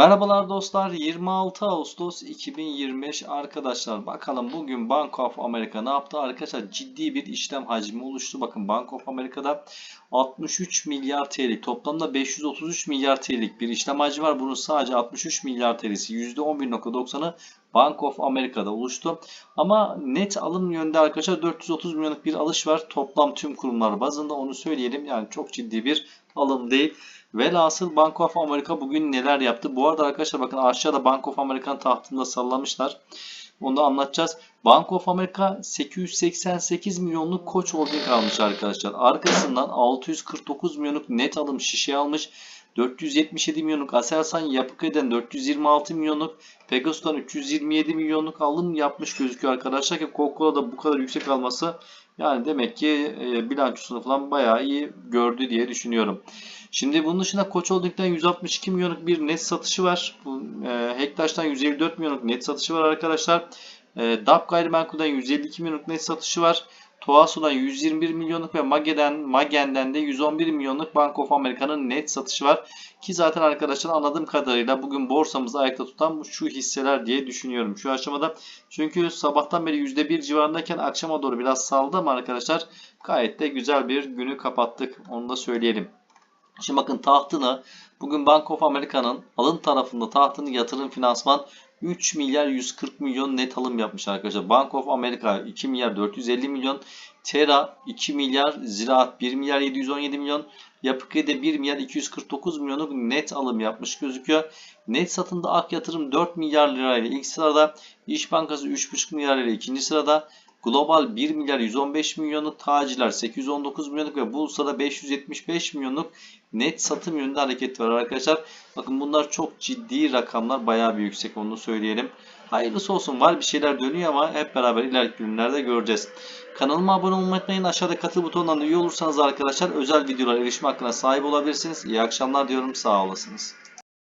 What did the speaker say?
Merhabalar dostlar. 26 Ağustos 2025 arkadaşlar bakalım bugün Bank of America ne yaptı? Arkadaşlar ciddi bir işlem hacmi oluştu. Bakın Bank of America'da 63 milyar TL toplamda 533 milyar TL'lik bir işlem hacmi var. Bunun sadece 63 milyar TL'si %11.90'ı Bank of America'da oluştu ama net alım yönde arkadaşlar 430 milyonluk bir alış var toplam tüm kurumlar bazında onu söyleyelim yani çok ciddi bir alım değil Velhasıl Bank of America bugün neler yaptı? Bu arada arkadaşlar bakın aşağıda Bank of America'nın tahtında sallamışlar. Onu da anlatacağız. Bank of America 888 milyonluk Koç Holding almış arkadaşlar. Arkasından 649 milyonluk net alım şişe almış. 477 milyonluk Aselsan Yapı Kredi'den 426 milyonluk Pegasus'tan 327 milyonluk alım yapmış gözüküyor arkadaşlar ki Coca-Cola'da bu kadar yüksek alması yani demek ki e, bilançosunu falan bayağı iyi gördü diye düşünüyorum. Şimdi bunun dışında Koç Holding'den 162 milyonluk bir net satışı var. Bu, e, Hektaş'tan 154 milyonluk net satışı var arkadaşlar. E, DAP Gayrimenkul'den 152 milyonluk net satışı var. Toaso'dan 121 milyonluk ve Magen'den, Magen'den de 111 milyonluk Bank of America'nın net satışı var. Ki zaten arkadaşlar anladığım kadarıyla bugün borsamızı ayakta tutan şu hisseler diye düşünüyorum şu aşamada. Çünkü sabahtan beri %1 civarındayken akşama doğru biraz saldı ama arkadaşlar gayet de güzel bir günü kapattık. Onu da söyleyelim. Şimdi bakın tahtını bugün Bank of America'nın alın tarafında tahtını yatırım finansman 3 milyar 140 milyon net alım yapmış arkadaşlar. Bank of America 2 milyar 450 milyon. Terra 2 milyar. Ziraat 1 milyar 717 milyon. Yapı Kredi 1 milyar 249 milyonluk net alım yapmış gözüküyor. Net satında Ak Yatırım 4 milyar lirayla ilk sırada. İş Bankası 3,5 milyar lirayla ikinci sırada. Global 1 milyar 115 milyonluk, Taciler 819 milyonluk ve Bursa'da 575 milyonluk net satım yönünde hareket var arkadaşlar. Bakın bunlar çok ciddi rakamlar bayağı bir yüksek onu söyleyelim. Hayırlısı olsun var bir şeyler dönüyor ama hep beraber ileriki günlerde göreceğiz. Kanalıma abone olmayı unutmayın. Aşağıda katıl butonundan üye olursanız arkadaşlar özel videolara erişme hakkına sahip olabilirsiniz. İyi akşamlar diyorum sağ olasınız.